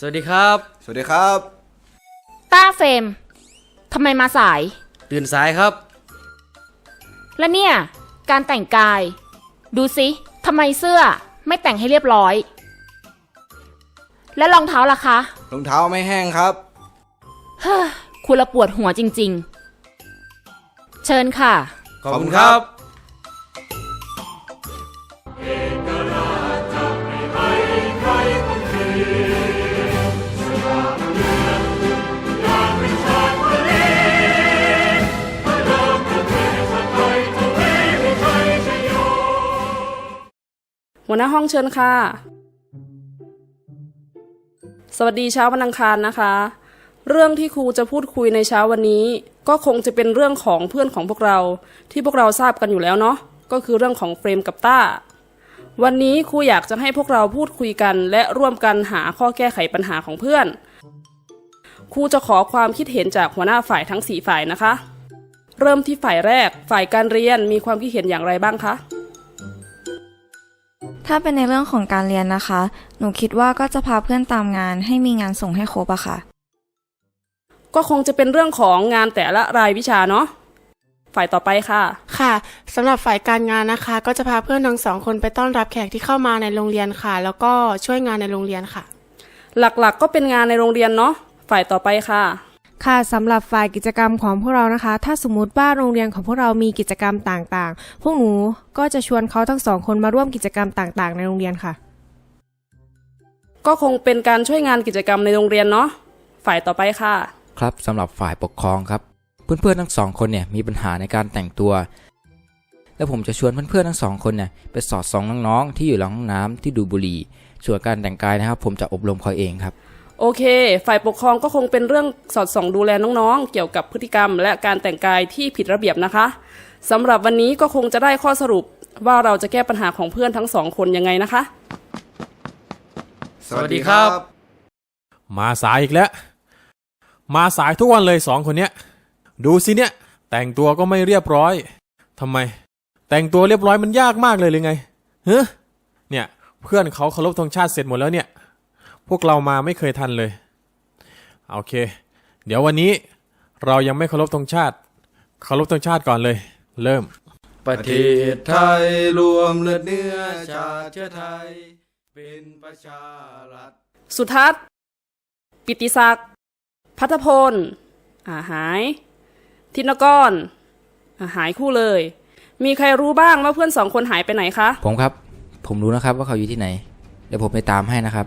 สวัสดีครับ สวัสดีครับ ต้าเฟรมทำไมมาสาย ตื่นสายครับ และเนี่ย การแต่งกาย ดูสิทำไมเสื้อไม่แต่งให้เรียบร้อย และรองเท้าล่ะคะ รองเท้าไม่แห้งครับคุณละปวดหัวจริง ๆ เชิญค่ะ ขอบคุณครับ หัวหน้าห้องเชิญค่ะ สวัสดีเช้าวันอังคารนะคะ เรื่องที่ครูจะพูดคุยในเช้าวันนี้ ก็คงจะเป็นเรื่องของเพื่อนของพวกเรา ที่พวกเราทราบกันอยู่แล้วเนาะก็คือเรื่องของเฟรมกับต้า วันนี้ครูอยากจะให้พวกเราพูดคุยกัน และร่วมกันหาข้อแก้ไขปัญหาของเพื่อนครูจะขอความคิดเห็นจากหัวหน้าฝ่ายทั้งสี่ฝ่ายนะคะ เริ่มที่ฝ่ายแรก ฝ่ายการเรียนมีความคิดเห็นอย่างไรบ้างคะ ถ้าเป็นในเรื่องของการเรียนนะคะ หนูคิดว่าก็จะพาเพื่อนตามงานให้มีงานส่งให้ครบอะค่ะ ก็คงจะเป็นเรื่องของงานแต่ละรายวิชาเนาะฝ่ายต่อไปค่ะ ค่ะสำหรับฝ่ายการงานนะคะ ก็จะพาเพื่อนทั้งสองคนไปต้อนรับแขกที่เข้ามาในโรงเรียนค่ะ แล้วก็ช่วยงานในโรงเรียนค่ะ หลักๆก็เป็นงานในโรงเรียนเนาะฝ่ายต่อไปค่ะ ค่ะสำหรับฝ่ายกิจกรรมของพวกเรานะคะ ถ้าสมมติว่าโรงเรียนของพวกเรามีกิจกรรมต่างๆ พวกหนูก็จะชวนเขาทั้งสองคนมาร่วมกิจกรรมต่างๆ ในโรงเรียนค่ะ ก็คงเป็นการช่วยงานกิจกรรมในโรงเรียนเนาะฝ่ายต่อไปค่ะ ครับสำหรับฝ่ายปกครองครับ เพื่อนๆทั้งสองคนเนี่ยมีปัญหาในการแต่งตัว และผมจะชวนเพื่อนๆทั้งสองคนเนี่ยไปสอดส่องน้องๆที่อยู่หลังห้องน้ำที่ดูดบุหรี่ส่วนการแต่งกายนะครับ ผมจะอบรมเขาเองครับ โอเค ฝ่ายปกครองก็คงเป็นเรื่องสอดส่องดูแลน้องๆ เกี่ยวกับพฤติกรรม และการแต่งกายที่ผิดระเบียบนะคะสำหรับวันนี้ก็คงจะได้ข้อสรุปว่าเราจะแก้ปัญหาของเพื่อนทั้งสองคนยังไงนะคะ สวัสดีครับ มาสายอีกแล้ว มาสายทุกวันเลยสองคนเนี้ย ดูสิเนี่ย แต่งตัวก็ไม่เรียบร้อยทำไม แต่งตัวเรียบร้อยมันยากมากเลยหรือไงเฮ้เนี่ย เพื่อนเขาเคารพธงชาติเสร็จหมดแล้วเนี่ย พวกเรามาไม่เคยทันเลย โอเค เดี๋ยววันนี้เรายังไม่เคารพธงชาติ เคารพธงชาติก่อนเลย เริ่ม ประเทศไทยรวมเลือดเนื้อชาติเชื้อไทย เป็นประชารัฐสุทัศน์ ปิติศักดิ์ พัทพล อาหายทินกร อาหายคู่เลย มีใครรู้บ้างว่าเพื่อนสองคนหายไปไหนคะ ผมครับ ผมรู้นะครับว่าเขาอยู่ที่ไหน เดี๋ยวผมไปตามให้นะครับ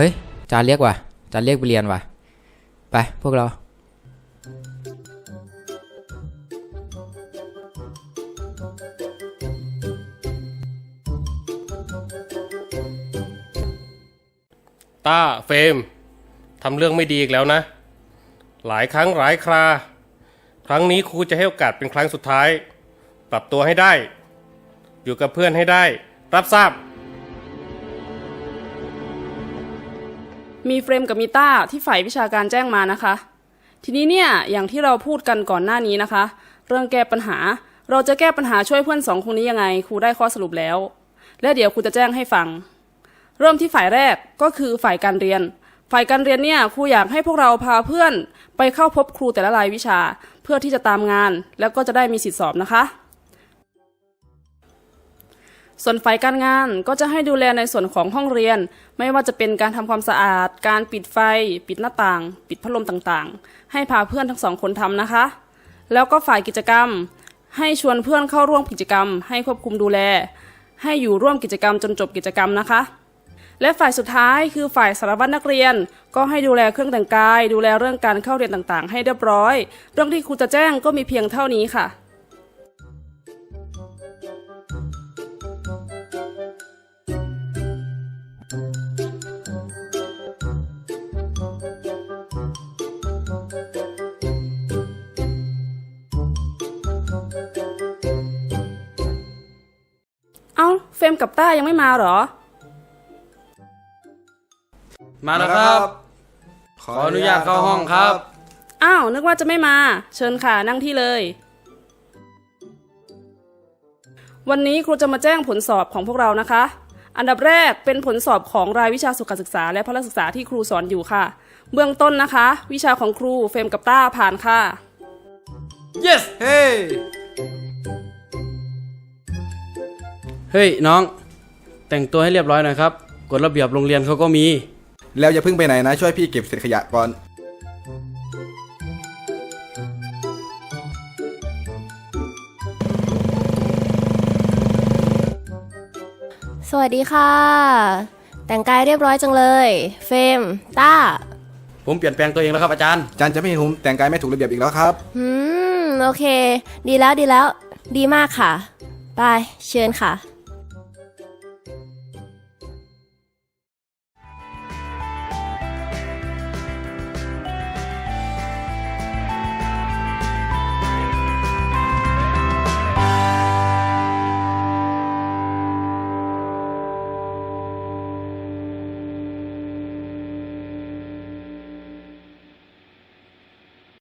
ฮ้ยจานเรียกว่ะจานเรียกไปเรียนว่ะ ไปพวกเราต้าเฟมทำเรื่องไม่ดีอีกแล้วนะ หลายครั้งหลายครา ครั้งนี้ครูจะให้โอกาสเป็นครั้งสุดท้าย ปรับตัวให้ได้ อยู่กับเพื่อนให้ได้ รับทราบ มีเฟรมกับมีต้าที่ฝ่ายวิชาการแจ้งมานะคะ ทีนี้เนี่ยอย่างที่เราพูดกันก่อนหน้านี้นะคะ เรื่องแก้ปัญหาเราจะแก้ปัญหาช่วยเพื่อนสองคนนี้ยังไงครูได้ข้อสรุปแล้ว และเดี๋ยวครูจะแจ้งให้ฟัง เริ่มที่ฝ่ายแรกก็คือฝ่ายการเรียน ฝ่ายการเรียนเนี่ยครูอยากให้พวกเราพาเพื่อน ไปเข้าพบครูแต่ละรายวิชา เพื่อที่จะตามงาน แล้วก็จะได้มีสิทธิสอบนะคะ ส่วนฝ่ายการงานก็จะให้ดูแลในส่วนของห้องเรียน ไม่ว่าจะเป็นการทำความสะอาด การปิดไฟ ปิดหน้าต่าง ปิดพัดลมต่างๆ ให้พาเพื่อนทั้งสองคนทำนะคะ แล้วก็ฝ่ายกิจกรรม ให้ชวนเพื่อนเข้าร่วมกิจกรรม ให้ควบคุมดูแล ให้อยู่ร่วมกิจกรรมจนจบกิจกรรมนะคะ และฝ่ายสุดท้ายคือฝ่ายสารวัตรนักเรียน ก็ให้ดูแลเครื่องแต่งกาย ดูแลเรื่องการเข้าเรียนต่างๆ ให้เรียบร้อย เรื่องที่ครูจะแจ้งก็มีเพียงเท่านี้ค่ะ เอ้าเฟรมกับต้ายังไม่มาเหรอ มาแล้วครับ ขออนุญาตเข้าห้องครับ อ้าว นึกว่าจะไม่มา เชิญค่ะนั่งที่เลย วันนี้ครูจะมาแจ้งผลสอบของพวกเรานะคะ อันดับแรกเป็นผลสอบของรายวิชาสุขศึกษา และพละศึกษาที่ครูสอนอยู่ค่ะ เบื้องต้นนะคะ วิชาของครูเฟรมกับต้าผ่านค่ะ yes เฮ้ เฮ้ยน้อง แต่งตัวให้เรียบร้อยหน่อยครับกฎระเบียบโรงเรียนเขาก็มี แล้วอย่าเพิ่งไปไหนนะ ช่วยพี่เก็บเศษขยะก่อน สวัสดีค่ะ แต่งกายเรียบร้อยจังเลย เฟรมต้า ผมเปลี่ยนแปลงตัวเองแล้วครับอาจารย์อาจารย์จะไม่ให้ผมแต่งกายไม่ถูกระเบียบอีกแล้วครับ อืม โอเค ดีแล้วดีแล้ว ดีมากค่ะ ไป เชิญค่ะ